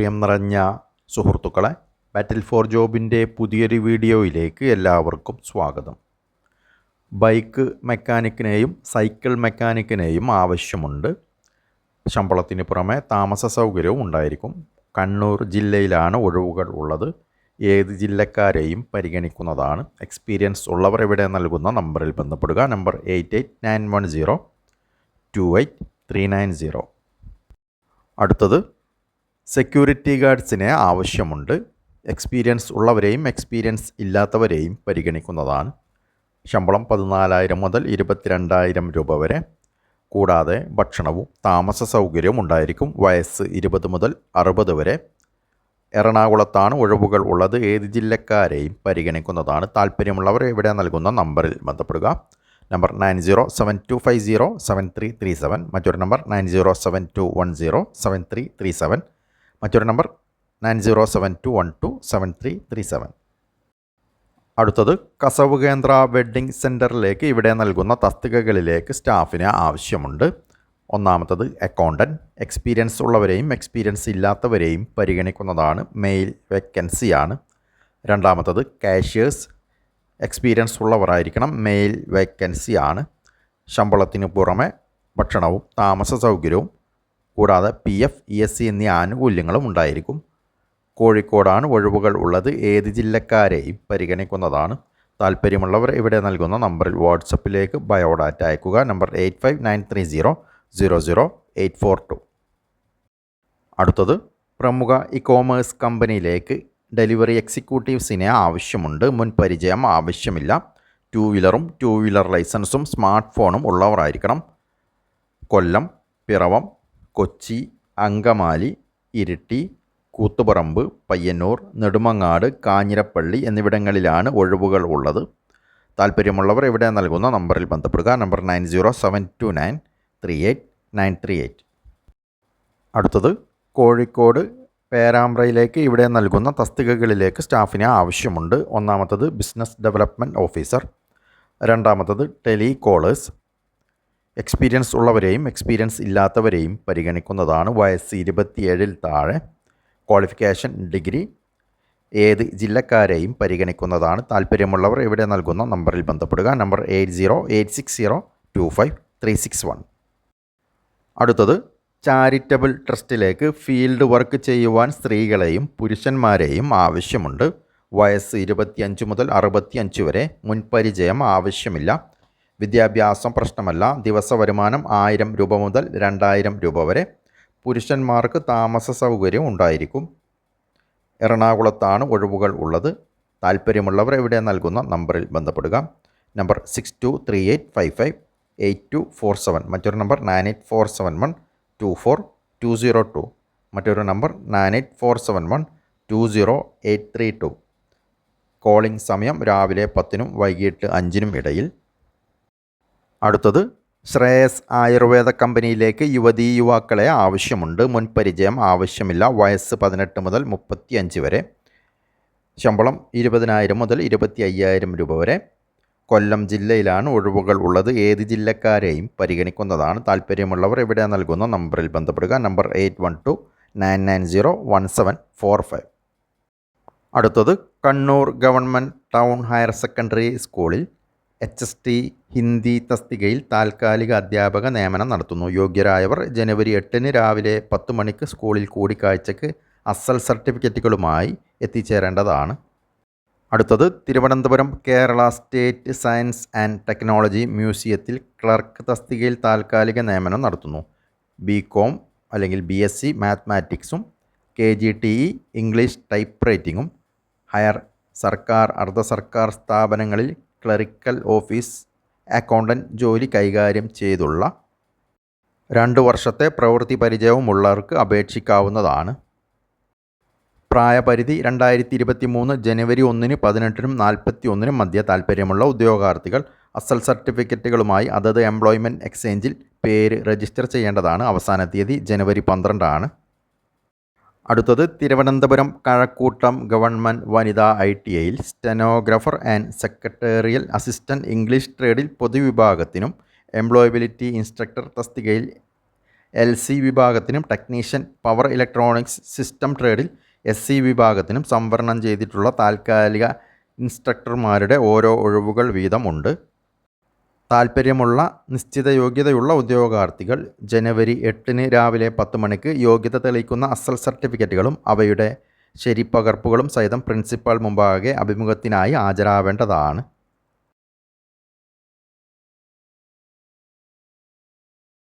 പ്രിയം നിറഞ്ഞ സുഹൃത്തുക്കളെ ബാറ്റിൽ ഫോർ ജോബിന്റെ പുതിയൊരു വീഡിയോയിലേക്ക് എല്ലാവർക്കും സ്വാഗതം. ബൈക്ക് മെക്കാനിക്കിനെയും സൈക്കിൾ മെക്കാനിക്കിനെയും ആവശ്യമുണ്ട്. ശമ്പളത്തിന് പുറമെ താമസ സൗകര്യവും ഉണ്ടായിരിക്കും. കണ്ണൂർ ജില്ലയിലാണ് ഒഴിവുകൾ ഉള്ളത്. ഏത് ജില്ലക്കാരെയും പരിഗണിക്കുന്നതാണ്. എക്സ്പീരിയൻസ് ഉള്ളവർ ഇവിടെ നൽകുന്ന നമ്പറിൽ ബന്ധപ്പെടുക. Number eight eight nine one zero two eight three nine zero അടുത്തത് സെക്യൂരിറ്റി ഗാർഡ്സിനെ ആവശ്യമുണ്ട്. എക്സ്പീരിയൻസ് ഉള്ളവരെയും എക്സ്പീരിയൻസ് ഇല്ലാത്തവരെയും പരിഗണിക്കുന്നതാണ്. ശമ്പളം പതിനാലായിരം മുതൽ ഇരുപത്തിരണ്ടായിരം രൂപ വരെ. കൂടാതെ ഭക്ഷണവും താമസ സൗകര്യവും ഉണ്ടായിരിക്കും. വയസ്സ് ഇരുപത് മുതൽ അറുപത് വരെ. എറണാകുളത്താണ് ഒഴിവുകൾ ഉള്ളത്. ഏത് ജില്ലക്കാരെയും പരിഗണിക്കുന്നതാണ്. താല്പര്യമുള്ളവർ ഇവിടെ നൽകുന്ന നമ്പറിൽ ബന്ധപ്പെടുക. Number nine zero seven two five zero seven three three seven. മറ്റൊരു number nine zero seven two one zero seven three three seven. മറ്റൊരു number nine zero seven two one two seven three three seven. അടുത്തത് കസവ് കേന്ദ്ര wedding സെന്ററിലേക്ക് ഇവിടെ നൽകുന്ന തസ്തികകളിലേക്ക് സ്റ്റാഫിന് ആവശ്യമുണ്ട്. ഒന്നാമത്തത് അക്കൗണ്ടന്റ് എക്സ്പീരിയൻസ് ഉള്ളവരെയും എക്സ്പീരിയൻസ് ഇല്ലാത്തവരെയും പരിഗണിക്കുന്നതാണ് മെയിൽ വേക്കൻസിയാണ്. രണ്ടാമത്തത് കാഷ്യേഴ്സ് എക്സ്പീരിയൻസ് ഉള്ളവരായിരിക്കണം മെയിൽ വേക്കൻസിയാണ്. ശമ്പളത്തിന് പുറമെ ഭക്ഷണവും താമസ സൗകര്യവും കൂടാതെ P F E S C എന്നീ ആനുകൂല്യങ്ങളും ഉണ്ടായിരിക്കും. കോഴിക്കോടാണ് ഒഴിവുകൾ ഉള്ളത്. ഏത് ജില്ലക്കാരെയും പരിഗണിക്കുന്നതാണ്. താല്പര്യമുള്ളവർ ഇവിടെ നൽകുന്ന നമ്പറിൽ വാട്സപ്പിലേക്ക് ബയോഡാറ്റ അയക്കുക. Number eight five nine three zero zero zero eight four two. അടുത്തത് പ്രമുഖ ഇ കോമേഴ്സ് കമ്പനിയിലേക്ക് ഡെലിവറി എക്സിക്യൂട്ടീവ്സിനെ ആവശ്യമുണ്ട്. മുൻ പരിചയം ആവശ്യമില്ല. ടു വീലറും ടു വീലർ ലൈസൻസും സ്മാർട്ട് ഫോണും ഉള്ളവരായിരിക്കണം. കൊല്ലം പിറവം കൊച്ചി അങ്കമാലി ഇരിട്ടി കൂത്തുപറമ്പ് പയ്യന്നൂർ നെടുമങ്ങാട് കാഞ്ഞിരപ്പള്ളി എന്നിവിടങ്ങളിലാണ് ഒഴിവുകൾ ഉള്ളത്. താല്പര്യമുള്ളവർ ഇവിടെ നൽകുന്ന നമ്പറിൽ ബന്ധപ്പെടുക. Number nine zero seven two nine three eight nine three eight. അടുത്തത് കോഴിക്കോട് പേരാമ്പ്രയിലേക്ക് ഇവിടെ നൽകുന്ന തസ്തികകളിലേക്ക് സ്റ്റാഫിനെ ആവശ്യമുണ്ട്. ഒന്നാമത്തത് ബിസിനസ് ഡെവലപ്മെന്റ് ഓഫീസർ. രണ്ടാമത്തത് ടെലി കോളേഴ്സ് എക്സ്പീരിയൻസ് ഉള്ളവരെയും എക്സ്പീരിയൻസ് ഇല്ലാത്തവരെയും പരിഗണിക്കുന്നതാണ് വയസ്സ് ഇരുപത്തിയേഴിൽ താഴെ. ക്വാളിഫിക്കേഷൻ ഡിഗ്രി ഏത് ജില്ലക്കാരെയും പരിഗണിക്കുന്നതാണ്. താല്പര്യമുള്ളവർ ഇവിടെ നൽകുന്ന നമ്പറിൽ ബന്ധപ്പെടുക. Number eight zero eight six zero two five three six one. അടുത്തത് ചാരിറ്റബിൾ ട്രസ്റ്റിലേക്ക് ഫീൽഡ് വർക്ക് ചെയ്യുവാൻ സ്ത്രീകളെയും പുരുഷന്മാരെയും ആവശ്യമുണ്ട്. വയസ്സ് ഇരുപത്തിയഞ്ച് മുതൽ അറുപത്തിയഞ്ച് വരെ മുൻപരിചയം ആവശ്യമില്ല. വിദ്യാഭ്യാസം പ്രശ്നമല്ല. ദിവസ വരുമാനം ആയിരം രൂപ മുതൽ രണ്ടായിരം രൂപ വരെ. പുരുഷന്മാർക്ക് താമസ സൗകര്യം ഉണ്ടായിരിക്കും. എറണാകുളത്താണ് ഒഴിവുകൾ ഉള്ളത്. താല്പര്യമുള്ളവർ എവിടെ നൽകുന്ന നമ്പറിൽ ബന്ധപ്പെടുക. Number six two three eight five five eight two four seven മറ്റൊരു number nine eight four seven one two four two zero two മറ്റൊരു number nine eight four seven one two zero eight three two calling സമയം രാവിലെ പത്തിനും വൈകിട്ട് അഞ്ചിനും ഇടയിൽ. അടുത്തത് ശ്രേയസ് ആയുർവേദ കമ്പനിയിലേക്ക് യുവതീ യുവാക്കളെ ആവശ്യമുണ്ട്. മുൻപരിചയം ആവശ്യമില്ല. വയസ്സ് പതിനെട്ട് മുതൽ മുപ്പത്തിയഞ്ച് വരെ. ശമ്പളം ഇരുപതിനായിരം മുതൽ ഇരുപത്തി അയ്യായിരം രൂപ വരെ. കൊല്ലം ജില്ലയിലാണ് ഒഴിവുകൾ ഉള്ളത്. ഏത് ജില്ലക്കാരെയും പരിഗണിക്കുന്നതാണ്. താല്പര്യമുള്ളവർ ഇവിടെ നൽകുന്ന നമ്പറിൽ ബന്ധപ്പെടുക. Number eight one two nine nine zero one seven four five. അടുത്തത് Kannur government town higher secondary സ്കൂളിൽ എച്ച് എസ് ടി ഹിന്ദി തസ്തികയിൽ താൽക്കാലിക അധ്യാപക നിയമനം നടത്തുന്നു. യോഗ്യരായവർ ജനുവരി എട്ടിന് രാവിലെ പത്ത് മണിക്ക് സ്കൂളിൽ കൂടിക്കാഴ്ചയ്ക്ക് അസൽ സർട്ടിഫിക്കറ്റുകളുമായി എത്തിച്ചേരേണ്ടതാണ്. അടുത്തത് Thiruvananthapuram Kerala state science and technology മ്യൂസിയത്തിൽ ക്ലർക്ക് തസ്തികയിൽ താൽക്കാലിക നിയമനം നടത്തുന്നു. ബി കോം അല്ലെങ്കിൽ B S C മാത്മാറ്റിക്സും K G T E English type റൈറ്റിങ്ങും higher സർക്കാർ അർദ്ധ സർക്കാർ സ്ഥാപനങ്ങളിൽ ക്ലറിക്കൽ ഓഫീസ് അക്കൗണ്ടന്റ് ജോലി കൈകാര്യം ചെയ്തുള്ള രണ്ട് വർഷത്തെ പ്രവൃത്തി പരിചയവുമുള്ളവർക്ക് അപേക്ഷിക്കാവുന്നതാണ്. പ്രായപരിധി രണ്ടായിരത്തി ഇരുപത്തി മൂന്ന് ജനുവരി ഒന്നിന് പതിനെട്ടിനും നാൽപ്പത്തി ഒന്നിനും മധ്യ താൽപ്പര്യമുള്ള ഉദ്യോഗാർത്ഥികൾ അസൽ സർട്ടിഫിക്കറ്റുകളുമായി അതത് എംപ്ലോയ്മെന്റ് എക്സ്ചേഞ്ചിൽ പേര് രജിസ്റ്റർ ചെയ്യേണ്ടതാണ്. അവസാന തീയതി ജനുവരി പന്ത്രണ്ടാണ്. അടുത്തത് തിരുവനന്തപുരം കഴക്കൂട്ടം ഗവൺമെന്റ് വനിതാ ഐ ടി ഐയിൽ stenographer and secretarial assistant English ട്രേഡിൽ പൊതുവിഭാഗത്തിനും എംപ്ലോയബിലിറ്റി ഇൻസ്ട്രക്ടർ തസ്തികയിൽ എൽ സി വിഭാഗത്തിനും ടെക്നീഷ്യൻ പവർ ഇലക്ട്രോണിക്സ് സിസ്റ്റം ട്രേഡിൽ എസ് സി വിഭാഗത്തിനും സംവരണം ചെയ്തിട്ടുള്ള താൽക്കാലിക ഇൻസ്ട്രക്ടർമാരുടെ ഓരോ ഒഴിവുകൾ വീതം ഉണ്ട് താൽപ്പര്യമുള്ള നിശ്ചിത യോഗ്യതയുള്ള ഉദ്യോഗാർത്ഥികൾ ജനുവരി എട്ടിന് രാവിലെ പത്ത് മണിക്ക് യോഗ്യത തെളിയിക്കുന്ന അസൽ സർട്ടിഫിക്കറ്റുകളും അവയുടെ ശരിപ്പകർപ്പുകളും സഹിതം പ്രിൻസിപ്പാൾ മുമ്പാകെ അഭിമുഖത്തിനായി ഹാജരാവേണ്ടതാണ്.